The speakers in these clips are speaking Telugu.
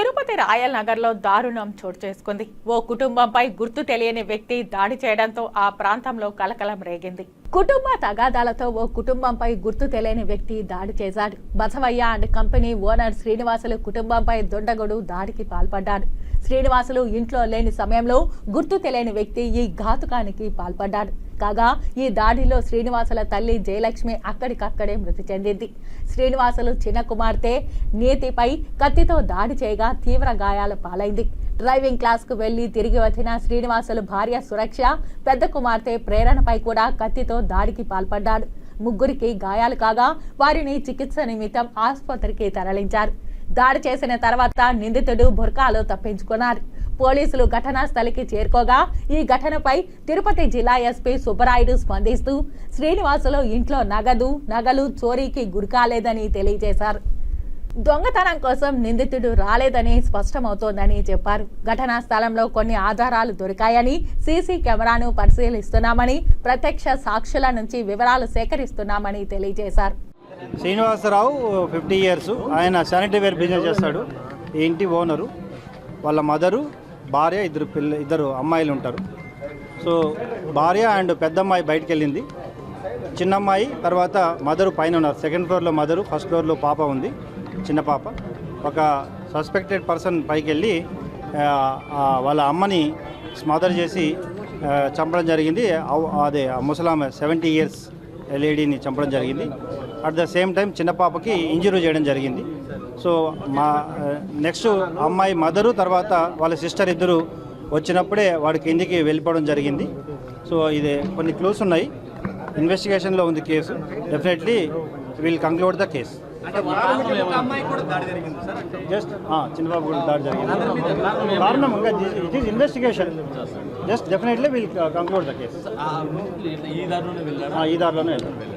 తిరుపతి రాయల్ నగర్లో దారుణం చోటు చేసుకుంది. ఓ కుటుంబంపై గుర్తు తెలియని వ్యక్తి దాడి చేయడంతో ఆ ప్రాంతంలో కలకలం రేగింది. కుటుంబ తగాదాలతో ఓ కుటుంబంపై గుర్తు తెలియని వ్యక్తి దాడి చేశాడు. Basavaiah and company owner Srinivasulu కుటుంబంపై దుండగుడు దాడికి పాల్పడ్డాడు. శ్రీనివాసులు ఇంట్లో లేని సమయంలో గుర్తు తెలియని వ్యక్తి ఈ ఘాతుకానికి పాల్పడ్డాడు. కాగా ఈ దాడిలో శ్రీనివాసుల తల్లి జయలక్ష్మి అక్కడికక్కడే మృతి చెందింది. శ్రీనివాసులు చిన్న కుమార్తె నీతిపై కత్తితో దాడి చేయగా తీవ్ర గాయాల పాలైంది. డ్రైవింగ్ క్లాస్కు వెళ్ళి తిరిగి వచ్చిన శ్రీనివాసులు భార్య సురక్ష పెద్ద కుమార్తె ప్రేరణపై కూడా కత్తితో దాడికి పాల్పడ్డాడు. ముగ్గురికి గాయాలు కాగా వారిని చికిత్స నిమిత్తం ఆసుపత్రికి తరలించారు. దాడి చేసిన తర్వాత నిందితుడు బుర్కాలు తప్పించుకున్నారు. పోలీసులు ఘటనా స్థలికి చేరుకోగా ఈ ఘటనపై తిరుపతి జిల్లా ఎస్పీ సుబ్బరాయుడు స్పందిస్తూ శ్రీనివాసులు ఇంట్లో నగదు నగలు చోరీకి గురికాలేదని తెలియజేశారు. దొంగతనం కోసం నిందితుడు రాలేదని స్పష్టమవుతోందని చెప్పారు. ఘటనా స్థలంలో కొన్ని ఆధారాలు దొరికాయని సీసీ కెమెరాను పరిశీలిస్తున్నామని ప్రత్యక్ష సాక్షుల నుంచి వివరాలు సేకరిస్తున్నామని తెలియజేశారు. Srinivasarao fifty years. ఆయన శానిటరీ వేర్ బిజినెస్ చేస్తాడు. ఈ ఇంటి ఓనరు. వాళ్ళ మదరు భార్య ఇద్దరు పిల్ల ఇద్దరు అమ్మాయిలు ఉంటారు. సో భార్య అండ్ పెద్దమ్మాయి బయటికి వెళ్ళింది చిన్నమ్మాయి తర్వాత మదరు పైన ఉన్నారు. సెకండ్ ఫ్లోర్లో మదరు ఫస్ట్ ఫ్లోర్లో పాప ఉంది. చిన్న పాప. ఒక సస్పెక్టెడ్ పర్సన్ పైకి వెళ్ళి వాళ్ళ అమ్మని స్మదర్ చేసి చంపడం జరిగింది. అవ్- అదే ఆ ముసలామె సెవెంటీ ఇయర్స్ లేడీని చంపడం జరిగింది. అట్ ద సేమ్ టైం చిన్న పాపకి ఇంజురీ చేయడం జరిగింది. సో మా నెక్స్ట్ అమ్మాయి మదరు తర్వాత వాళ్ళ సిస్టర్ ఇద్దరు వచ్చినప్పుడే వాడికి ఇంటికి వెళ్ళిపోవడం జరిగింది. సో ఇది కొన్ని క్లూస్ ఉన్నాయి. ఇన్వెస్టిగేషన్లో ఉంది case definitely will conclude the case just Chinnababu కూడా దాడి జరిగింది కారణం ఇంకా it is investigation just definitely will conclude the case ఈ దారిలోనే వెళ్తాం వీ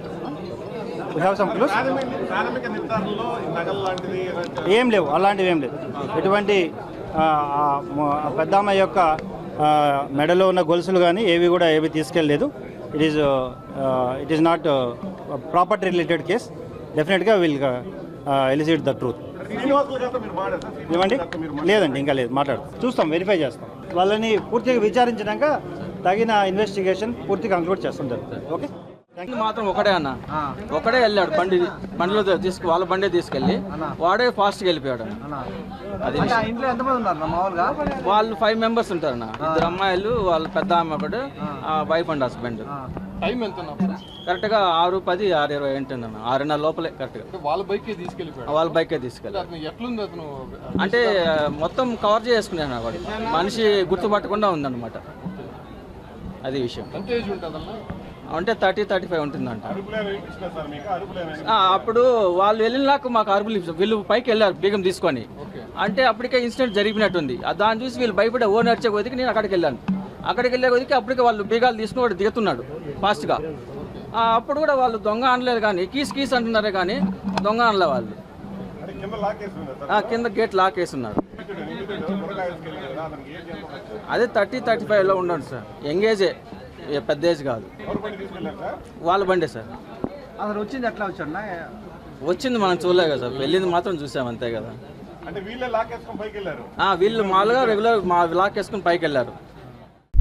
హ్యావ్ సమ్ క్లూస్ ఏం లేవు అలాంటివి ఏం లేవు. ఎటువంటి పెద్దమ్మ పెద్ద అమ్మాయి యొక్క మెడలో ఉన్న గొలుసులు కానీ ఏవి కూడా ఏవి తీసుకెళ్ళలేదు. It is it is not property related case డెఫినెట్గా విల్ ఎలిసిట్ ద ట్రూత్ ఇవ్వండి? ఏమండి లేదండి ఇంకా లేదు మాట్లాడు చూస్తాం వెరిఫై చేస్తాం. వాళ్ళని పూర్తిగా విచారించినాక తగిన ఇన్వెస్టిగేషన్ పూర్తిగా కంక్లూడ్ చేస్తాం. జరుగుతుంది ఓకే? మాత్రం ఒకడే అన్న. ఒకడే వెళ్ళాడు బండి బండిలో తీసుకు వాళ్ళ బండి తీసుకెళ్ళి వాడే ఫాస్ట్గా వెళ్ళిపోయాడు. అన్న. అది వాళ్ళు ఫైవ్ మెంబర్స్ ఉంటారు అన్న ఇద్దరు అమ్మాయిలు వాళ్ళ పెద్ద అమ్మాయి ఒకడు వైఫ్ అండ్ హస్బెండ్. టైం ఎంత కరెక్ట్గా ఆరు పది ఆరు ఇరవై ఏంటండి అన్న ఆరున్నర లోపలే కరెక్ట్గా వాళ్ళ బైక్ తీసుకెళ్ళిపోయాడు. వాళ్ళ బైకే తీసుకెళ్ళి ఎట్లుంది అతను? అంటే మొత్తం కవర్ చేసుకున్నాను వాడు మనిషి గుర్తుపట్టకుండా ఉందన్నమాట. అది విషయం. ఎంత ఏజ్ అంటే థర్టీ థర్టీ ఫైవ్ ఉంటుందంట. అప్పుడు వాళ్ళు వెళ్ళినాక మాకు అరుపులు ఇచ్చారు. వీళ్ళు పైకి వెళ్ళారు బీగం తీసుకొని. అంటే అప్పటికే ఇన్సిడెంట్ జరిగినట్టుంది. దాన్ని చూసి వీళ్ళు భయపడే ఓ నడిచే కొద్దికి నేను అక్కడికి వెళ్ళాను. అక్కడికి వెళ్ళే కొద్దికి అప్పటికే వాళ్ళు బీగాలు తీసుకుని వాడు దిగుతున్నాడు ఫాస్ట్గా. అప్పుడు కూడా వాళ్ళు దొంగ అనలేదు కానీ కీస్ కీస్ అంటున్నారే కానీ దొంగ అనలే వాళ్ళు. కింద గేట్ లాక్ వేస్తున్నారు? అదే థర్టీ థర్టీ ఫైవ్లో ఉండడు సార్. యంగేజే ఏ పెద్ద ఏజ్ కాదు. వాళ్ళ బండే సార్. అతను వచ్చింది ఎట్లా వచ్చాడు వచ్చింది మనం చూడలే కదా సార్. వెళ్ళింది మాత్రం చూసాం అంతే కదా. అంటే వీళ్ళే లాకేసుకొని పైకి వెళ్ళారు? ఆ, వీళ్ళు మామూలుగా రెగ్యులర్ మా లాక్ వేసుకుని పైకి వెళ్ళారు.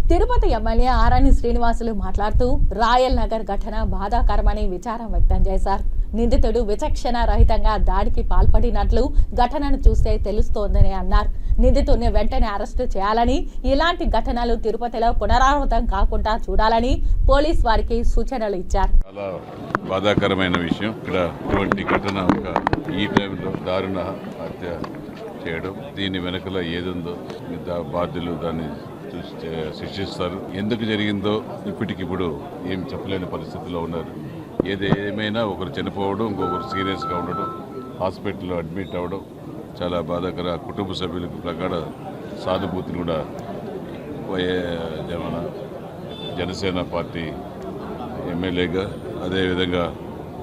తిరుపతి ఎమ్మెల్యే ఆరాని శ్రీనివాసులు మాట్లాడుతూ రాయల్ నగర్ ఘటన బాధాకరమని విచారం వ్యక్తం చేశారు. నిందితుడు విచక్షణ రహితంగా దాడికి పాల్పడినట్లు ఘటనను చూస్తే తెలుస్తోందని అన్నారు. నిందితుడిని వెంటనే అరెస్టు చేయాలని ఇలాంటి ఘటనలు తిరుపతిలో పునరావృతం కాకుండా చూడాలని పోలీస్ వారికి సూచనలు ఇచ్చారు. చాలా బాధాకరమైన విషయం. ఇక్కడ ఇటువంటి ఘటన ఒక ఈ టైంలో దారుణ హత్య చేయడం. దీని వెనకల ఏదుందో బాధ్యులు దాన్ని శిక్షిస్తారు. ఎందుకు జరిగిందో ఇప్పటికిప్పుడు ఏం చెప్పలేని పరిస్థితిలో ఉన్నారు. ఏది ఏమైనా ఒకరు చనిపోవడం ఇంకొకరు సీరియస్గా ఉండడం హాస్పిటల్లో అడ్మిట్ అవ్వడం చాలా బాధాకర. కుటుంబ సభ్యులకు ప్రకాడ సానుభూతిని కూడా వైఏ జమన జనసేన పార్టీ ఎమ్మెల్యేగా అదేవిధంగా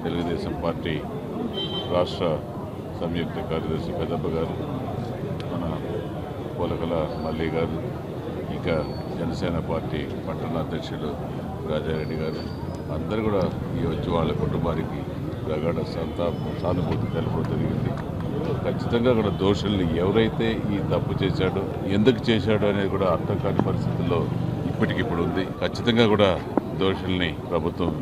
తెలుగుదేశం పార్టీ రాష్ట్ర సంయుక్త కార్యదర్శి పెద్దప్ప గారు మన పోలకల మల్లి గారు ఇంకా జనసేన పార్టీ పట్టణ అధ్యక్షులు రాజారెడ్డి గారు అందరూ కూడా ఈ వచ్చి వాళ్ళ కుటుంబానికి ప్రగాఢ సంతాపం సానుభూతి తెలపడం జరిగింది. ఖచ్చితంగా కూడా దోషుల్ని ఎవరైతే ఈ తప్పు చేశాడో ఎందుకు చేశాడో అనేది కూడా అర్థం కాని పరిస్థితుల్లో ఇప్పటికిప్పుడు ఉంది. ఖచ్చితంగా కూడా దోషుల్ని ప్రభుత్వం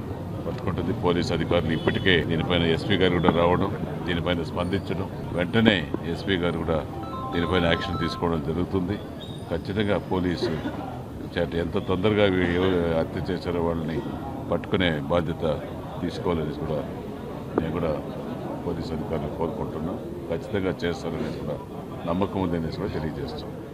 పట్టుకుంటుంది పోలీస్ అధికారులు ఇప్పటికే దీనిపైన ఎస్పీ గారు కూడా రావడం దీనిపైన స్పందించడం వెంటనే ఎస్పీ గారు కూడా దీనిపైన యాక్షన్ తీసుకోవడం జరుగుతుంది. ఖచ్చితంగా పోలీసు చేత ఎంత తొందరగా హత్య చేశారో వాళ్ళని పట్టుకునే బాధ్యత తీసుకోవాలని కూడా నేను కూడా పోలీస్ అధికారులు కోరుకుంటున్నాను ఖచ్చితంగా చేస్తారనేసి కూడా నమ్మకం ఉందనేసి కూడా తెలియజేస్తున్నాను